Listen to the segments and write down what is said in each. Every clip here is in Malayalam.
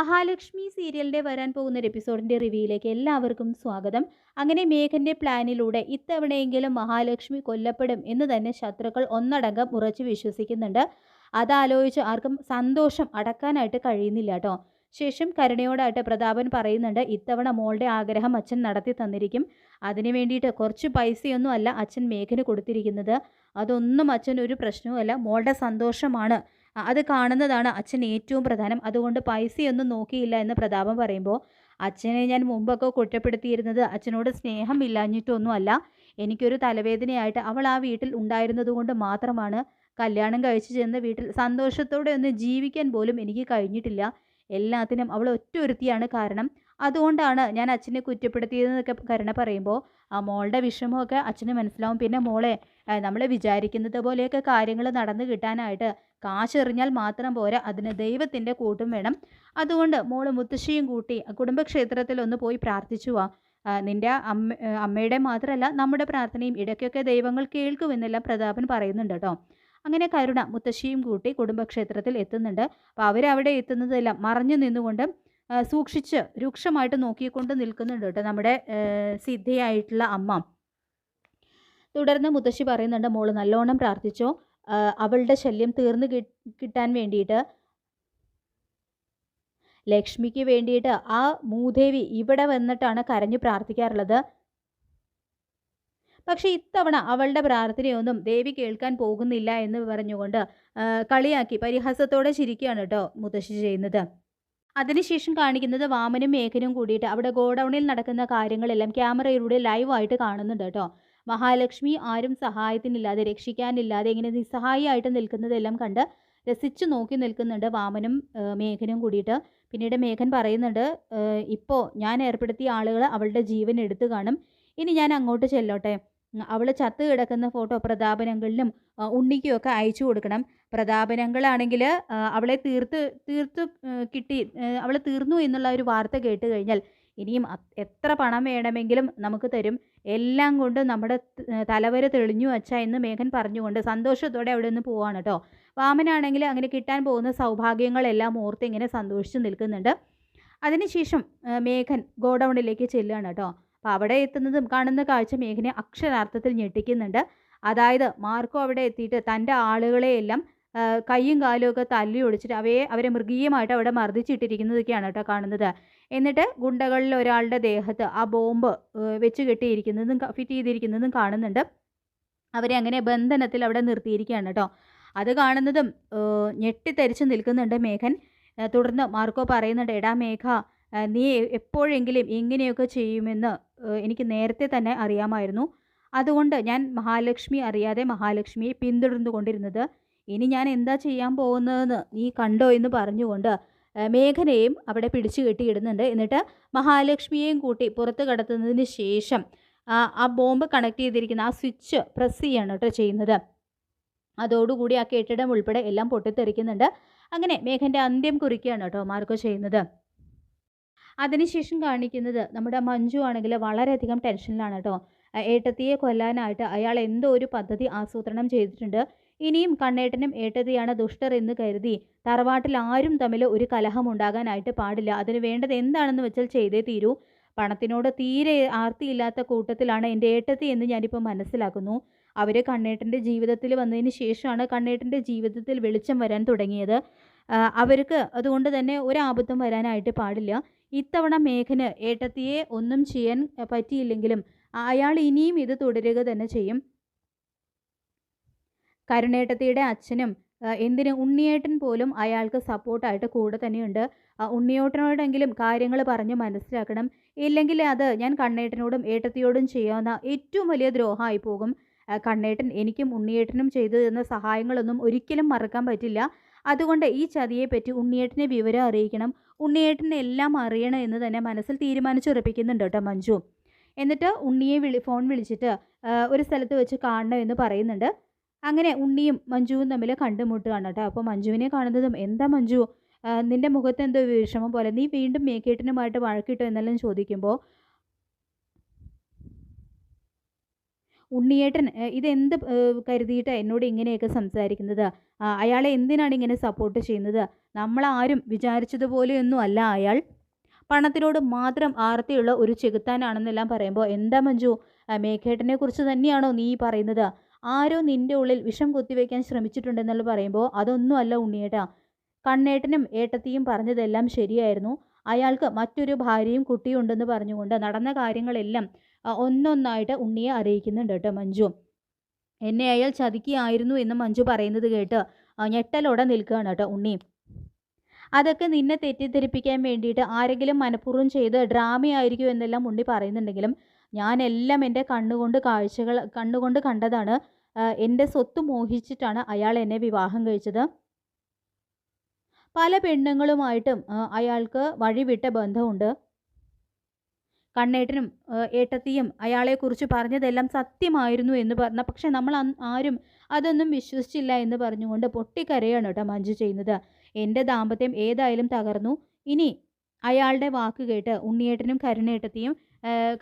മഹാലക്ഷ്മി സീരിയലിന്റെ വരാൻ പോകുന്ന ഒരു എപ്പിസോഡിന്റെ റിവ്യൂയിലേക്ക് എല്ലാവർക്കും സ്വാഗതം. അങ്ങനെ മേഘന്റെ പ്ലാനിലൂടെ ഇത്തവണയെങ്കിലും മഹാലക്ഷ്മി കൊല്ലപ്പെടും എന്ന് തന്നെ ശത്രുക്കൾ ഒന്നടങ്കം ഉറച്ചു വിശ്വസിക്കുന്നുണ്ട്. അതാലോചിച്ച് ആർക്കും സന്തോഷം അടക്കാനായിട്ട് കഴിയുന്നില്ല കേട്ടോ. ശേഷം കരുണയോടായിട്ട് പ്രതാപൻ പറയുന്നുണ്ട് ഇത്തവണ മോളുടെ ആഗ്രഹം അച്ഛൻ നടത്തി തന്നിരിക്കും. അതിനു വേണ്ടിയിട്ട് കുറച്ച് പൈസയൊന്നും അല്ല അച്ഛൻ മേഘന് കൊടുത്തിരിക്കുന്നത്. അതൊന്നും അച്ഛൻ ഒരു പ്രശ്നവുമല്ല. മോളുടെ സന്തോഷമാണ്. അത് കാണുന്നതാണ് അച്ഛൻ ഏറ്റവും പ്രധാനം. അതുകൊണ്ട് പൈസയൊന്നും നോക്കിയില്ല എന്ന് പ്രതാപം പറയുമ്പോൾ അച്ഛനെ ഞാൻ മുമ്പൊക്കെ കുറ്റപ്പെടുത്തിയിരുന്നത് അച്ഛനോട് സ്നേഹം ഇല്ലാഞ്ഞിട്ടൊന്നും അല്ല എനിക്കൊരു തലവേദനയായിട്ട് അവൾ ആ വീട്ടിൽ ഉണ്ടായിരുന്നതുകൊണ്ട് മാത്രമാണ് കല്യാണം കഴിച്ചു ചെന്ന വീട്ടിൽ സന്തോഷത്തോടെ ഒന്ന് ജീവിക്കാൻ പോലും എനിക്ക് കഴിഞ്ഞിട്ടില്ല. എല്ലാത്തിനും അവൾ ഒറ്റ ഒരുത്തിയാണ് കാരണം. അതുകൊണ്ടാണ് ഞാൻ അച്ഛനെ കുറ്റപ്പെടുത്തിയതെന്നൊക്കെ കരുണ പറയുമ്പോൾ ആ മോളുടെ വിഷമമൊക്കെ അച്ഛന് മനസ്സിലാവും. പിന്നെ മോളെ നമ്മൾ വിചാരിക്കുന്നത് പോലെയൊക്കെ കാര്യങ്ങൾ നടന്നു കിട്ടാനായിട്ട് കാശെറിഞ്ഞാൽ മാത്രം പോരാ. അതിന് ദൈവത്തിന്റെ കൂട്ടും വേണം. അതുകൊണ്ട് മോൾ മുത്തശ്ശിയും കൂട്ടി കുടുംബക്ഷേത്രത്തിൽ ഒന്ന് പോയി പ്രാർത്ഥിച്ചു വാ. നിന്റെ അമ്മ അമ്മയുടെ മാത്രമല്ല നമ്മുടെ പ്രാർത്ഥനയും ഇടയ്ക്കൊക്കെ ദൈവങ്ങൾ കേൾക്കുമെന്നെല്ലാം പ്രതാപൻ പറയുന്നുണ്ട് കേട്ടോ. അങ്ങനെ കരുണ മുത്തശ്ശിയും കൂട്ടി കുടുംബക്ഷേത്രത്തിൽ എത്തുന്നുണ്ട്. അപ്പോൾ അവരവിടെ എത്തുന്നതെല്ലാം മറഞ്ഞു നിന്നുകൊണ്ട് സൂക്ഷിച്ച് രൂക്ഷമായിട്ട് നോക്കിക്കൊണ്ട് നിൽക്കുന്നുണ്ട് കേട്ടോ നമ്മുടെ സിദ്ധയായിട്ടുള്ള അമ്മ. തുടർന്ന് മുത്തശ്ശി പറയുന്നുണ്ട് മോൾ നല്ലോണം പ്രാർത്ഥിച്ചോ. അവളുടെ ശല്യം തീർന്നു കിട്ടാൻ വേണ്ടിയിട്ട്. ലക്ഷ്മിക്ക് വേണ്ടിയിട്ട് ആ മൂദേവി ഇവിടെ വന്നിട്ടാണ് കരഞ്ഞു പ്രാർത്ഥിക്കാറുള്ളത്. പക്ഷേ ഇത്തവണ അവളുടെ പ്രാർത്ഥനയൊന്നും ദേവി കേൾക്കാൻ പോകുന്നില്ല എന്ന് പറഞ്ഞുകൊണ്ട് കളിയാക്കി പരിഹാസത്തോടെ ചിരിക്കുകയാണ് കേട്ടോ മുത്തശ്ശി ചെയ്യുന്നത്. അതിനുശേഷം കാണിക്കുന്നത് വാമനും മേഘനും കൂടിയിട്ട് അവിടെ ഗോഡൗണിൽ നടക്കുന്ന കാര്യങ്ങളെല്ലാം ക്യാമറയിലൂടെ ലൈവായിട്ട് കാണുന്നുണ്ട് കേട്ടോ. മഹാലക്ഷ്മി ആരും സഹായത്തിനില്ലാതെ രക്ഷിക്കാനില്ലാതെ ഇങ്ങനെ നിസ്സഹായിയായിട്ട് നിൽക്കുന്നതെല്ലാം കണ്ട് രസിച്ചു നോക്കി നിൽക്കുന്നുണ്ട് വാമനും മേഘനും കൂടിയിട്ട്. പിന്നീട് മേഘൻ പറയുന്നുണ്ട് ഇപ്പോൾ ഞാൻ ഏർപ്പെടുത്തിയ ആളുകൾ അവളുടെ ജീവൻ എടുത്തു കാണും. ഇനി ഞാൻ അങ്ങോട്ട് ചെല്ലോട്ടെ. അവൾ ചത്ത് കിടക്കുന്ന ഫോട്ടോ പ്രതാപനങ്ങളിലും ഉണ്ണിക്കും ഒക്കെ അയച്ചു കൊടുക്കണം. പ്രതാപനങ്ങളാണെങ്കിൽ അവളെ തീർത്ത് തീർത്ത് കിട്ടി അവൾ തീർന്നു എന്നുള്ള ഒരു വാർത്ത കേട്ട് കഴിഞ്ഞാൽ ഇനിയും എത്ര പണം വേണമെങ്കിലും നമുക്ക് തരും. എല്ലാം കൊണ്ട് നമ്മുടെ തലവര തെളിഞ്ഞു വച്ച എന്ന് മേഘൻ പറഞ്ഞുകൊണ്ട് സന്തോഷത്തോടെ അവിടെ നിന്ന് പോവാണ് കേട്ടോ. വാമനാണെങ്കിൽ അങ്ങനെ കിട്ടാൻ പോകുന്ന സൗഭാഗ്യങ്ങളെല്ലാം ഓർത്ത് ഇങ്ങനെ സന്തോഷിച്ച് നിൽക്കുന്നുണ്ട്. അതിനുശേഷം മേഘൻ ഗോഡൗണിലേക്ക് ചെല്ലുകയാണ് കേട്ടോ. അപ്പോൾ അവിടെ എത്തുന്നതും കാണുന്ന കാഴ്ച മേഘനെ അക്ഷരാർത്ഥത്തിൽ ഞെട്ടിക്കുന്നുണ്ട്. അതായത് മാർക്കോ അവിടെ എത്തിയിട്ട് തന്റെ ആളുകളെയെല്ലാം കൈയും കാലും ഒക്കെ തല്ലി ഒടിച്ചിട്ട് അവയെ അവരെ മൃഗീയമായിട്ട് അവിടെ മർദ്ദിച്ചിട്ടിരിക്കുന്നതൊക്കെയാണ് കേട്ടോ കാണുന്നത്. എന്നിട്ട് ഗുണ്ടകളിൽ ഒരാളുടെ ദേഹത്ത് ആ ബോംബ് വെച്ച് കെട്ടിയിരിക്കുന്നതും ഫിറ്റ് ചെയ്തിരിക്കുന്നതും കാണുന്നുണ്ട്. അവരെ അങ്ങനെ ബന്ധനത്തിൽ അവിടെ നിർത്തിയിരിക്കുകയാണ് കേട്ടോ. അത് കാണുന്നതും ഞെട്ടിത്തെരിച്ച് നിൽക്കുന്നുണ്ട് മേഘൻ. തുടർന്ന് മാർക്കോ പറയുന്നുണ്ട് എടാ മേഘ നീ എപ്പോഴെങ്കിലും ഇങ്ങനെയൊക്കെ ചെയ്യുമെന്ന് എനിക്ക് നേരത്തെ തന്നെ അറിയാമായിരുന്നു. അതുകൊണ്ട് ഞാൻ മഹാലക്ഷ്മി അറിയാതെ മഹാലക്ഷ്മിയെ പിന്തുടർന്നു കൊണ്ടിരുന്നത് ഇനി ഞാൻ എന്താ ചെയ്യാൻ പോകുന്നതെന്ന് നീ കണ്ടോ? എന്ന് പറഞ്ഞുകൊണ്ട് മേഘനയും അവിടെ പിടിച്ചു കെട്ടിയിടുന്നുണ്ട്. എന്നിട്ട് മഹാലക്ഷ്മിയെയും കൂട്ടി പുറത്ത് കടത്തുന്നതിന് ശേഷം ആ ബോംബ് കണക്ട് ചെയ്തിരിക്കുന്ന ആ സ്വിച്ച് പ്രസ് ചെയ്യാണ് കേട്ടോ ചെയ്യുന്നത്. അതോടുകൂടി ആ കെട്ടിടം ഉൾപ്പെടെ എല്ലാം പൊട്ടിത്തെറിക്കുന്നുണ്ട്. അങ്ങനെ മേഘന്റെ അന്ത്യം കുറിക്കുകയാണ് കേട്ടോ മാർക്കോ ചെയ്യുന്നത്. അതിനുശേഷം കാണിക്കുന്നത് നമ്മുടെ മഞ്ജു ആണെങ്കിൽ വളരെയധികം ടെൻഷനിലാണ് കേട്ടോ. ഏട്ടത്തിയെ കൊല്ലാനായിട്ട് അയാൾ എന്തോ ഒരു പദ്ധതി ആസൂത്രണം ചെയ്തിട്ടുണ്ട്. ഇനിയും കണ്ണേട്ടനും ഏട്ടത്തിയാണ് ദുഷ്ടർ എന്ന് കരുതി തറവാട്ടിൽ ആരും തമ്മിൽ ഒരു കലഹം ഉണ്ടാകാനായിട്ട് പാടില്ല. അതിന് വേണ്ടത് എന്താണെന്ന് വെച്ചാൽ ചെയ്തേ തീരൂ. പണത്തിനോട് തീരെ ആർത്തിയില്ലാത്ത കൂട്ടത്തിലാണ് എന്റെ ഏട്ടത്തി എന്ന് ഞാനിപ്പോൾ മനസ്സിലാക്കുന്നു. അവർ കണ്ണേട്ടന്റെ ജീവിതത്തിൽ വന്നതിന് ശേഷമാണ് കണ്ണേട്ടന്റെ ജീവിതത്തിൽ വെളിച്ചം വരാൻ തുടങ്ങിയത്. അവർക്ക് അതുകൊണ്ട് തന്നെ ഒരാപത്തും വരാനായിട്ട് പാടില്ല. ഇത്തവണ മേഘന് ഏട്ടത്തിയെ ഒന്നും ചെയ്യാൻ പറ്റിയില്ലെങ്കിലും അയാൾ ഇനിയും ഇത് തുടരുക തന്നെ ചെയ്യും. കരുണേട്ടത്തിയുടെ അച്ഛനും എന്തിന് ഉണ്ണിയേട്ടൻ പോലും അയാൾക്ക് സപ്പോർട്ടായിട്ട് കൂടെ തന്നെയുണ്ട്. ഉണ്ണിയോട്ടനോടെങ്കിലും കാര്യങ്ങൾ പറഞ്ഞ് മനസ്സിലാക്കണം. ഇല്ലെങ്കിൽ അത് ഞാൻ കണ്ണേട്ടനോടും ഏട്ടത്തിയോടും ചെയ്യാവുന്ന ഏറ്റവും വലിയ ദ്രോഹമായി പോകും. കണ്ണേട്ടൻ എനിക്കും ഉണ്ണിയേട്ടനും ചെയ്തു തന്ന സഹായങ്ങളൊന്നും ഒരിക്കലും മറക്കാൻ പറ്റില്ല. അതുകൊണ്ട് ഈ ചതിയെപ്പറ്റി ഉണ്ണിയേട്ടനെ വിവരം അറിയിക്കണം. ഉണ്ണിയേട്ടനെ എല്ലാം അറിയണം എന്ന് തന്നെ മനസ്സിൽ തീരുമാനിച്ചുറപ്പിക്കുന്നുണ്ട് കേട്ടോ മഞ്ജു. എന്നിട്ട് ഉണ്ണിയെ വിളി ഫോൺ വിളിച്ചിട്ട് ഒരു സ്ഥലത്ത് വെച്ച് കാണണം എന്ന് പറയുന്നുണ്ട്. അങ്ങനെ ഉണ്ണിയും മഞ്ജുവും തമ്മിൽ കണ്ടുമുട്ടുകയാണ് കേട്ടോ. അപ്പോൾ മഞ്ജുവിനെ കാണുന്നതും എന്താ മഞ്ജു? നിന്റെ മുഖത്ത് എന്തോ വിഷമം പോലെ. നീ വീണ്ടും മേക്കേട്ടനുമായിട്ട് വഴക്കിട്ടോ എന്നെല്ലാം ചോദിക്കുമ്പോൾ ഉണ്ണിയേട്ടൻ ഇതെന്ത് കരുതിയിട്ടാണ് എന്നോട് ഇങ്ങനെയൊക്കെ സംസാരിക്കുന്നത്? അയാളെ എന്തിനാണ് ഇങ്ങനെ സപ്പോർട്ട് ചെയ്യുന്നത്? നമ്മളാരും വിചാരിച്ചതുപോലെയൊന്നും അല്ല അയാൾ. പണത്തിനോട് മാത്രം ആർത്തിയുള്ള ഒരു ചെകുത്താനാണെന്നെല്ലാം പറയുമ്പോൾ എന്താ മഞ്ജു? മേഘേട്ടനെ കുറിച്ച് തന്നെയാണോ നീ പറയുന്നത്? ആരോ നിന്റെ ഉള്ളിൽ വിഷം കുത്തിവെക്കാൻ ശ്രമിച്ചിട്ടുണ്ടെന്നുള്ള പറയുമ്പോൾ അതൊന്നും അല്ല ഉണ്ണിയേട്ടാ. കണ്ണേട്ടനും ഏട്ടത്തിയും പറഞ്ഞതെല്ലാം ശരിയായിരുന്നു. അയാൾക്ക് മറ്റൊരു ഭാര്യയും കുട്ടിയും ഉണ്ടെന്ന് പറഞ്ഞുകൊണ്ട് നടന്ന കാര്യങ്ങളെല്ലാം ഒന്നൊന്നായിട്ട് ഉണ്ണിയെ അറിയിക്കുന്നുണ്ട് കേട്ടോ മഞ്ജു. എന്നെ അയാൾ ചതിക്കുകയായിരുന്നു എന്ന് മഞ്ജു പറയുന്നത് കേട്ട് ഞെട്ടലോടെ നിൽക്കുകയാണ് കേട്ടോ ഉണ്ണി. അതൊക്കെ നിന്നെ തെറ്റിദ്ധരിപ്പിക്കാൻ വേണ്ടിയിട്ട് ആരെങ്കിലും മനഃപൂർവം ചെയ്ത് ഡ്രാമയായിരിക്കും എന്നെല്ലാം ഉണ്ണി പറയുന്നുണ്ടെങ്കിലും ഞാനെല്ലാം എന്റെ കണ്ണുകൊണ്ട് കാഴ്ചകൾ കണ്ണുകൊണ്ട് കണ്ടതാണ്. എന്റെ സ്വത്ത് മോഹിച്ചിട്ടാണ് അയാൾ എന്നെ വിവാഹം കഴിച്ചത്. പല പെണ്ണുങ്ങളുമായിട്ടും അയാൾക്ക് വഴിവിട്ട ബന്ധമുണ്ട്. കണ്ണേട്ടനും ഏട്ടത്തിയും അയാളെക്കുറിച്ച് പറഞ്ഞതെല്ലാം സത്യമായിരുന്നു എന്ന് പറഞ്ഞ പക്ഷെ നമ്മൾ ആരും അതൊന്നും വിശ്വസിച്ചില്ല എന്ന് പറഞ്ഞുകൊണ്ട് പൊട്ടിക്കരയാണ് കേട്ടോ മഞ്ജു ചെയ്യുന്നത്. എന്റെ ദാമ്പത്യം ഏതായാലും തകർന്നു. ഇനി അയാളുടെ വാക്ക് കേട്ട് ഉണ്ണിയേട്ടനും കരുണേട്ടത്തെയും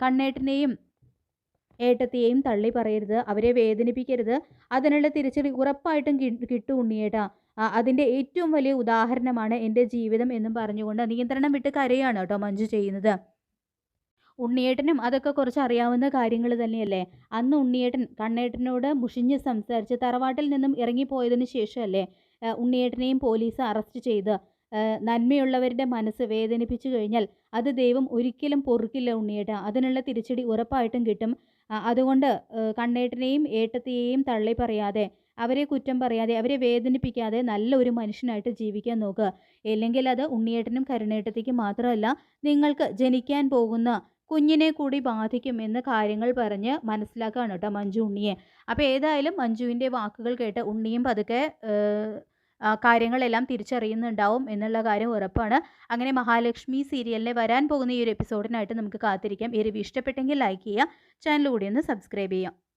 കണ്ണേട്ടനെയും ഏട്ടത്തെയും തള്ളി പറയരുത്. അവരെ വേദനിപ്പിക്കരുത്. അതിനുള്ള തിരിച്ചടി ഉറപ്പായിട്ടും കിട്ടും ഉണ്ണിയേട്ടാ. അതിന്റെ ഏറ്റവും വലിയ ഉദാഹരണമാണ് എന്റെ ജീവിതം എന്നും പറഞ്ഞുകൊണ്ട് നിയന്ത്രണം വിട്ട് കരയാണ് കേട്ടോ മഞ്ജു ചെയ്യുന്നത്. ഉണ്ണിയേട്ടനും അതൊക്കെ കുറച്ച് അറിയാവുന്ന കാര്യങ്ങൾ തന്നെയല്ലേ? അന്ന് ഉണ്ണിയേട്ടൻ കണ്ണേട്ടനോട് മുഷിഞ്ഞ് സംസാരിച്ച് തറവാട്ടിൽ നിന്നും ഇറങ്ങിപ്പോയതിനു ശേഷമല്ലേ ഉണ്ണിയേട്ടനെയും പോലീസ് അറസ്റ്റ് ചെയ്ത് നന്മയുള്ളവരുടെ മനസ്സ് വേദനിപ്പിച്ചു കഴിഞ്ഞാൽ അത് ദൈവം ഒരിക്കലും പൊറുക്കില്ല ഉണ്ണിയേട്ട. അതിനുള്ള തിരിച്ചടി ഉറപ്പായിട്ടും കിട്ടും. അതുകൊണ്ട് കണ്ണേട്ടനെയും ഏട്ടത്തെയും തള്ളി പറയാതെ അവരെ കുറ്റം പറയാതെ അവരെ വേദനിപ്പിക്കാതെ നല്ല ഒരു മനുഷ്യനായിട്ട് ജീവിക്കാൻ നോക്കുക ഇല്ലെങ്കിൽ അത് ഉണ്ണിയേട്ടനും കരുണേട്ടത്തേക്കും മാത്രമല്ല നിങ്ങൾക്ക് ജനിക്കാൻ പോകുന്ന കുഞ്ഞിനെ കൂടി ബാധിക്കും എന്ന കാര്യങ്ങൾ പറഞ്ഞ് മനസ്സിലാക്കുകയാണ് കേട്ടോ മഞ്ജു ഉണ്ണിയെ. അപ്പോൾ ഏതായാലും മഞ്ജുവിന്റെ വാക്കുകൾ കേട്ട് ഉണ്ണിയും പതുക്കെ കാര്യങ്ങളെല്ലാം തിരിച്ചറിയുന്നുണ്ടാവും എന്നുള്ള കാര്യം ഉറപ്പാണ്. അങ്ങനെ മഹാലക്ഷ്മി സീരിയലിനെ വരാൻ പോകുന്ന ഈ ഒരു എപ്പിസോഡിനായിട്ട് നമുക്ക് കാത്തിരിക്കാം. ഈ റിവ്യൂ ഇഷ്ടപ്പെട്ടെങ്കിൽ ലൈക്ക് ചെയ്യുക ചാനൽ കൂടി ഒന്ന് സബ്സ്ക്രൈബ് ചെയ്യുക.